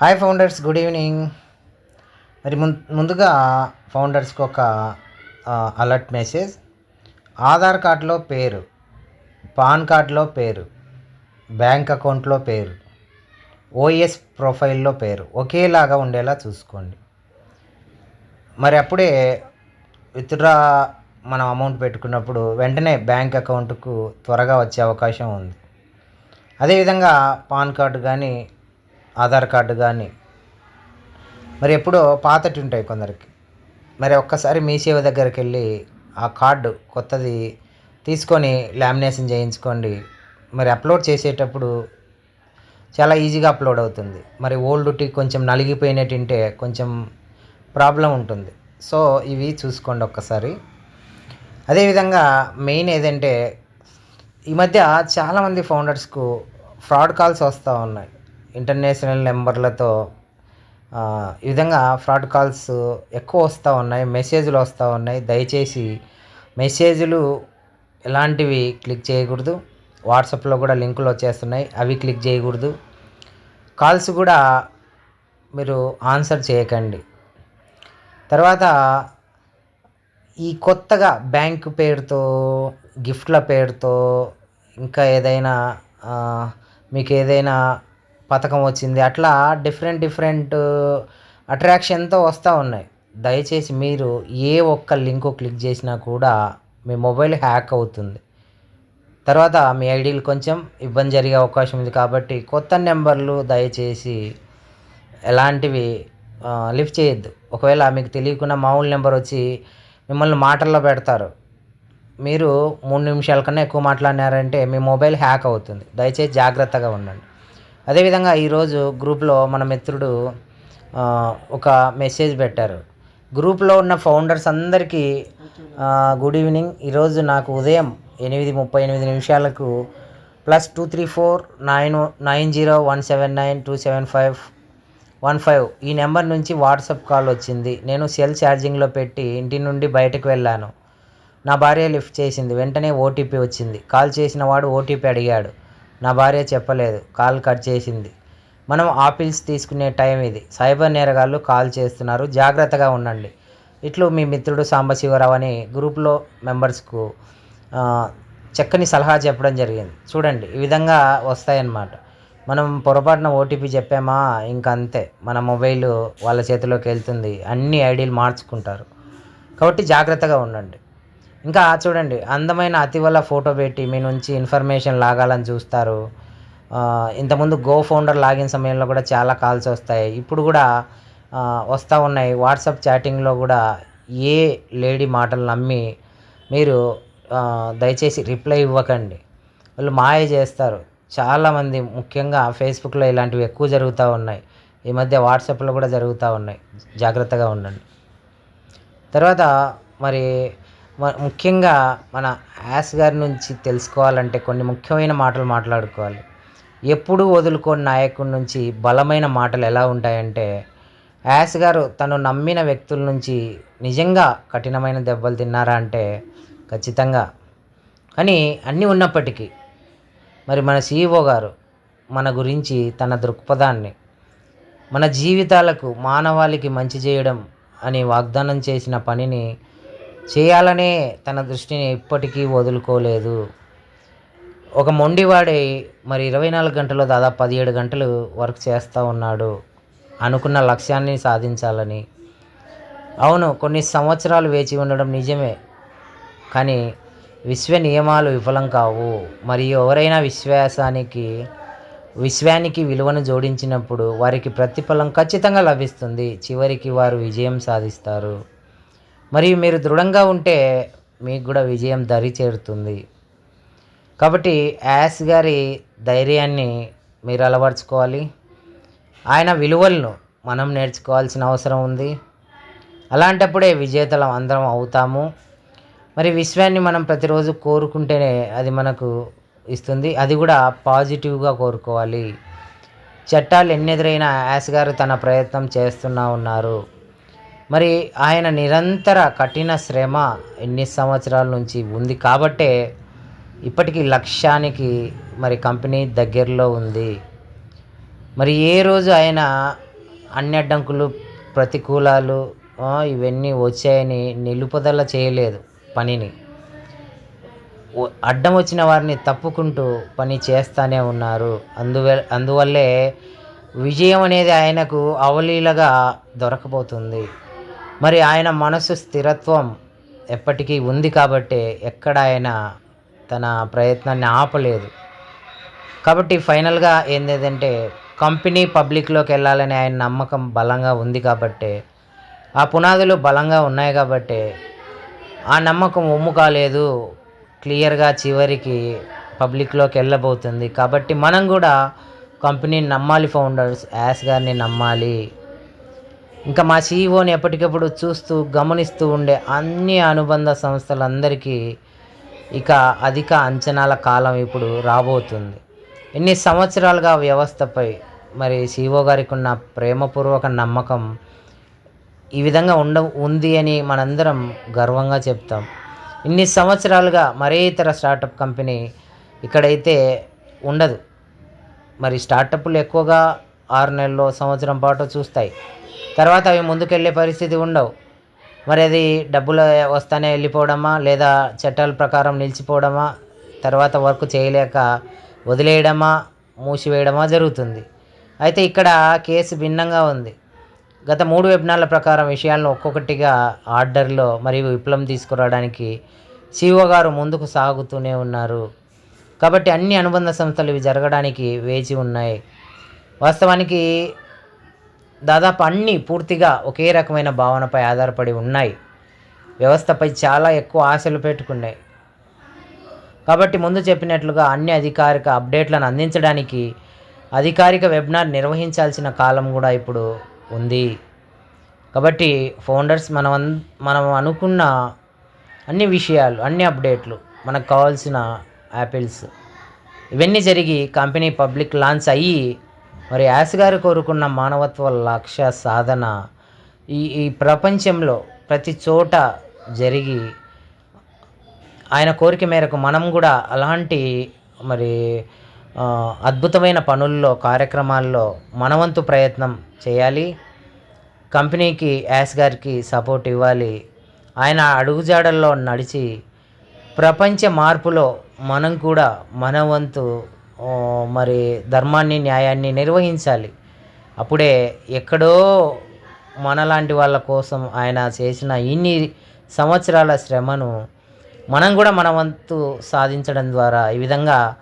Hi founders good evening మరి ముం- ముందుగా ఫౌండర్స్కి ఒక అలర్ట్ మెసేజ్ ఆధార్ కార్డులో పేరు. పాన్ కార్డులో పేరు. బ్యాంక్ అకౌంట్లో పేరు. ఓఎస్ ప్రొఫైల్లో పేరు. ఒకేలాగా ఉండేలా చూసుకోండి. మరి అప్పుడే విత్డ్రా మనం అమౌంట్ పెట్టుకున్నప్పుడు వెంటనే బ్యాంక్ అకౌంట్కు త్వరగా వచ్చే అవకాశం ఉంది. అదేవిధంగా పాన్ కార్డు కానీ ఆధార్ కార్డు కానీ. మరి ఎప్పుడో పాతటి ఉంటాయి కొందరికి. మరి ఒక్కసారి మీ సేవ దగ్గరికి వెళ్ళి ఆ కార్డు కొత్తది తీసుకొని లామినేషన్ చేయించుకోండి. మరి అప్లోడ్ చేసేటప్పుడు చాలా ఈజీగా అప్లోడ్ అవుతుంది. మరి ఓల్డ్ టీ కొంచెం నలిగిపోయినట్టుంటే కొంచెం ప్రాబ్లం ఉంటుంది. సో ఇవి చూసుకోండి ఒక్కసారి. అదేవిధంగా మెయిన్ ఏదంటే ఈ మధ్య చాలామంది ఫౌండర్స్కు ఫ్రాడ్ కాల్స్ వస్తూ ఉన్నాయి. ఇంటర్నేషనల్ నెంబర్లతో ఈ విధంగా ఫ్రాడ్ కాల్స్ ఎక్కువ వస్తూ ఉన్నాయి మెసేజ్లు వస్తూ ఉన్నాయి. దయచేసి మెసేజ్లు ఎలాంటివి క్లిక్ చేయకూడదు. వాట్సాప్లో కూడా లింకులు వచ్చేస్తున్నాయి అవి క్లిక్ చేయకూడదు. కాల్స్ కూడా మీరు ఆన్సర్ చేయకండి. తర్వాత ఈ కొత్తగా బ్యాంక్ పేరుతో గిఫ్ట్ల పేరుతో ఇంకా ఏదైనా మీకు ఏదైనా పథకం వచ్చింది. అట్లా డిఫరెంట్ డిఫరెంట్ అట్రాక్షన్తో వస్తూ ఉన్నాయి. దయచేసి మీరు ఏ ఒక్క లింకు క్లిక్ చేసినా కూడా మీ మొబైల్ హ్యాక్ అవుతుంది. తర్వాత మీ ఐడీలు కొంచెం ఇబ్బంది జరిగే అవకాశం ఉంది కాబట్టి కొత్త నెంబర్లు దయచేసి ఎలాంటివి లిఫ్ట్ చేయొద్దు. ఒకవేళ మీకు తెలియకుండా మామూలు నెంబర్ వచ్చి మిమ్మల్ని మాటల్లో పెడతారు. మీరు మూడు నిమిషాల కన్నా ఎక్కువ మాట్లాడినారంటే మీ మొబైల్ హ్యాక్ అవుతుంది. దయచేసి జాగ్రత్తగా ఉండండి. అదేవిధంగా ఈరోజు గ్రూప్లో మన మిత్రుడు ఒక మెసేజ్ పెట్టారు. గ్రూప్లో ఉన్న ఫౌండర్స్ అందరికీ గుడ్ ఈవినింగ్. ఈరోజు నాకు ఉదయం ఎనిమిది ముప్పై ఎనిమిది నిమిషాలకు plus two three four nine nine zero one seven nine two seven five one five ఈ నెంబర్ నుంచి వాట్సాప్ కాల్ వచ్చింది. నేను సెల్ ఛార్జింగ్లో పెట్టి ఇంటి నుండి బయటకు వెళ్ళాను. నా భార్య లిఫ్ట్ చేసింది. వెంటనే ఓటీపీ వచ్చింది. కాల్ చేసిన వాడు ఓటీపీ అడిగాడు. నా భార్య చెప్పలేదు. కాల్ కట్ చేసింది. మనం ఆపిల్స్ తీసుకునే టైం ఇది. సైబర్ నేరగాళ్ళు కాల్ చేస్తున్నారు. జాగ్రత్తగా ఉండండి. ఇట్లు మీ మిత్రుడు సాంబశివరావు అని గ్రూప్లో మెంబర్స్కు చక్కని సలహా చెప్పడం జరిగింది. చూడండి ఈ విధంగా వస్తాయన్నమాట. మనం పొరపాటున ఓటీపీ చెప్పామా? ఇంకంతే. అంతే మన మొబైల్ వాళ్ళ చేతిలోకి వెళ్తుంది. అన్ని ఐడీలు మార్చుకుంటారు. కాబట్టి జాగ్రత్తగా ఉండండి. ఇంకా చూడండి అందమైన అతివల ఫోటో పెట్టి మీ నుంచి ఇన్ఫర్మేషన్ లాగాలని చూస్తారు. ఇంతకుముందు గో ఫౌండర్ లాగిన్ సమయంలో కూడా చాలా కాల్స్ వస్తాయి. ఇప్పుడు కూడా వస్తూ ఉన్నాయి. వాట్సాప్ చాటింగ్లో కూడా ఏ లేడీ మాటలు నమ్మి మీరు దయచేసి రిప్లై ఇవ్వకండి. వాళ్ళు మాయ చేస్తారు. చాలామంది ముఖ్యంగా ఫేస్బుక్లో ఇలాంటివి ఎక్కువ జరుగుతూ ఉన్నాయి. ఈ మధ్య వాట్సాప్లో కూడా జరుగుతూ ఉన్నాయి. జాగ్రత్తగా ఉండండి. తర్వాత మరి ముఖ్యంగా మన యాస్ గారి నుంచి తెలుసుకోవాలంటే కొన్ని ముఖ్యమైన మాటలు మాట్లాడుకోవాలి. ఎప్పుడూ వదులుకోని నాయకుడి నుంచి బలమైన మాటలు ఎలా ఉంటాయంటే యాస్ గారు తను నమ్మిన వ్యక్తుల నుంచి నిజంగా కఠినమైన దెబ్బలు తిన్నారా అంటే ఖచ్చితంగా. కానీ అన్నీ ఉన్నప్పటికీ మరి మన సీఈఓ గారు మన గురించి తన దృక్పథాన్ని మన జీవితాలకు మానవాళికి మంచి చేయడం అని వాగ్దానం చేసిన పనిని చేయాలనే తన దృష్టిని ఎప్పటికీ వదులుకోలేదు. ఒక మొండివాడే మరి ఇరవై నాలుగు గంటలు దాదాపు పదిహేడు గంటలు వర్క్ చేస్తూ ఉన్నాడు. అనుకున్న లక్ష్యాన్ని సాధించాలని. అవును కొన్ని సంవత్సరాలు వేచి ఉండడం నిజమే. కానీ విశ్వ నియమాలు విఫలం కావు. మరియు ఎవరైనా విశ్వాసానికి విశ్వానికి విలువను జోడించినప్పుడు వారికి ప్రతిఫలం ఖచ్చితంగా లభిస్తుంది. చివరికి వారు విజయం సాధిస్తారు. మరియు మీరు దృఢంగా ఉంటే మీకు కూడా విజయం దరి చేరుతుంది. కాబట్టి యాస్ గారి ధైర్యాన్ని మీరు అలవర్చుకోవాలి. ఆయన విలువలను మనం నేర్చుకోవాల్సిన అవసరం ఉంది. అలాంటప్పుడే విజేతలం అందరం అవుతాము. మరి విశ్వాన్ని మనం ప్రతిరోజు కోరుకుంటేనే అది మనకు ఇస్తుంది. అది కూడా పాజిటివ్గా కోరుకోవాలి. చట్టాలు ఎన్నెదురైనా యాస్ గారు తన ప్రయత్నం చేస్తున్నా ఉన్నారు. మరి ఆయన నిరంతర కఠిన శ్రమ ఎన్ని సంవత్సరాల నుంచి ఉంది కాబట్టే ఇప్పటికీ లక్ష్యానికి మరి కంపెనీ దగ్గరలో ఉంది. మరి ఏ రోజు ఆయన అన్ని అడ్డంకులు ప్రతికూలాలు ఇవన్నీ వచ్చాయని నిలుపుదల చేయలేదు పనిని. అడ్డం వచ్చిన వారిని తప్పుకుంటూ పని చేస్తూనే ఉన్నారు. అందువల్ల అందువల్లే విజయం అనేది ఆయనకు అవలీలగా దొరకబోతుంది. మరి ఆయన మనసు స్థిరత్వం ఎప్పటికీ ఉంది కాబట్టే ఎక్కడ ఆయన తన ప్రయత్నాన్ని ఆపలేదు. కాబట్టి ఫైనల్గా ఏంటంటే కంపెనీ పబ్లిక్లోకి వెళ్ళాలని ఆయన నమ్మకం బలంగా ఉంది కాబట్టే ఆ పునాదులు బలంగా ఉన్నాయి కాబట్టే ఆ నమ్మకం ఒమ్ము కాలేదు క్లియర్గా చివరికి పబ్లిక్లోకి వెళ్ళబోతుంది. కాబట్టి మనం కూడా కంపెనీని నమ్మాలి ఫౌండర్స్ యాస్ గారిని నమ్మాలి. ఇంకా మా సీఈఓని ఎప్పటికప్పుడు చూస్తూ గమనిస్తూ ఉండే అన్ని అనుబంధ సంస్థలందరికీ ఇక అధిక అంచనాల కాలం ఇప్పుడు రాబోతుంది. ఎన్ని సంవత్సరాలుగా వ్యవస్థపై మరి సీఈఓ గారికి ఉన్న ప్రేమపూర్వక నమ్మకం ఈ విధంగా ఉండ ఉంది అని మనందరం గర్వంగా చెప్తాం. ఇన్ని సంవత్సరాలుగా మరే ఇతర స్టార్టప్ కంపెనీ ఇక్కడైతే ఉండదు. మరి స్టార్టప్లు ఎక్కువగా ఆరు నెలల్లో సంవత్సరం పాటు చూస్తాయి. తర్వాత అవి ముందుకెళ్ళే పరిస్థితి ఉండవు. మరి అది డబ్బులు వస్తానే వెళ్ళిపోవడమా? లేదా చట్టాల ప్రకారం నిలిచిపోవడమా? తర్వాత వర్క్ చేయలేక వదిలేయడమా? మూసివేయడమా? జరుగుతుంది. అయితే ఇక్కడ కేసు భిన్నంగా ఉంది. గత మూడు వెబినార్ల ప్రకారం విషయాలను ఒక్కొక్కటిగా ఆర్డర్లో మరియు విప్లవం తీసుకురావడానికి సిఓ గారు ముందుకు సాగుతూనే ఉన్నారు. కాబట్టి అన్ని అనుబంధ సంస్థలు ఇవి జరగడానికి వేచి ఉన్నాయి. వాస్తవానికి దాదాపు అన్నీ పూర్తిగా ఒకే రకమైన భావనపై ఆధారపడి ఉన్నాయి. వ్యవస్థపై చాలా ఎక్కువ ఆశలు పెట్టుకున్నాయి. కాబట్టి ముందు చెప్పినట్లుగా అన్ని అధికారిక అప్డేట్లను అందించడానికి అధికారిక వెబినార్ నిర్వహించాల్సిన కాలం కూడా ఇప్పుడు ఉంది. కాబట్టి ఫౌండర్స్ మనం మనం అనుకున్న అన్ని విషయాలు అన్ని అప్డేట్లు మనకు కావాల్సిన యాపిల్స్ ఇవన్నీ జరిగి కంపెనీ పబ్లిక్ లాంచ్ అయ్యి మరి యాస్ గారు కోరుకున్న మానవత్వ లక్ష్య సాధన ఈ ఈ ప్రపంచంలో ప్రతి చోట జరిగి ఆయన కోరిక మేరకు మనం కూడా అలాంటి మరి అద్భుతమైన పనుల్లో కార్యక్రమాల్లో మనవంతు ప్రయత్నం చేయాలి. కంపెనీకి యాస్ గారికి సపోర్ట్ ఇవ్వాలి. ఆయన అడుగుజాడల్లో నడిచి ప్రపంచ మార్పులో మనం కూడా మనవంతు మరి ధర్మాన్ని న్యాయాన్ని నిర్వహించాలి. అప్పుడే ఎక్కడో మనలాంటి వాళ్ళ కోసం ఆయన చేసిన ఇన్ని సంవత్సరాల శ్రమను మనం కూడా మన వంతు సాధించడం ద్వారా ఈ విధంగా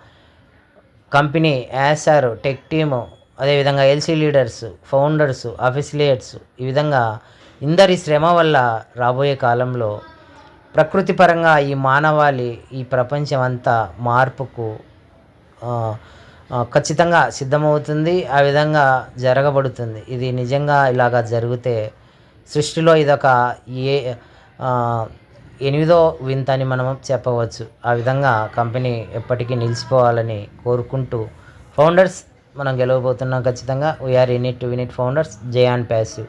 కంపెనీ యాసార్ టెక్ టీము అదేవిధంగా ఎల్సీ లీడర్స్ ఫౌండర్స్ అఫిసిలియేట్స్ ఈ విధంగా ఇందరి శ్రమ వల్ల రాబోయే కాలంలో ప్రకృతి పరంగా ఈ మానవాళి ఈ ప్రపంచం అంతా మార్పుకు ఖచ్చితంగా సిద్ధమవుతుంది ఆ విధంగా జరగబడుతుంది. ఇది నిజంగా ఇలాగా జరిగితే సృష్టిలో ఇదొక ఏ ఎనిమిదో వింత అని మనం చెప్పవచ్చు. ఆ విధంగా కంపెనీ ఎప్పటికీ నిలిచిపోవాలని కోరుకుంటూ ఫౌండర్స్ మనం గెలవబోతున్నాం ఖచ్చితంగా. We're unite it to win founders Zion passive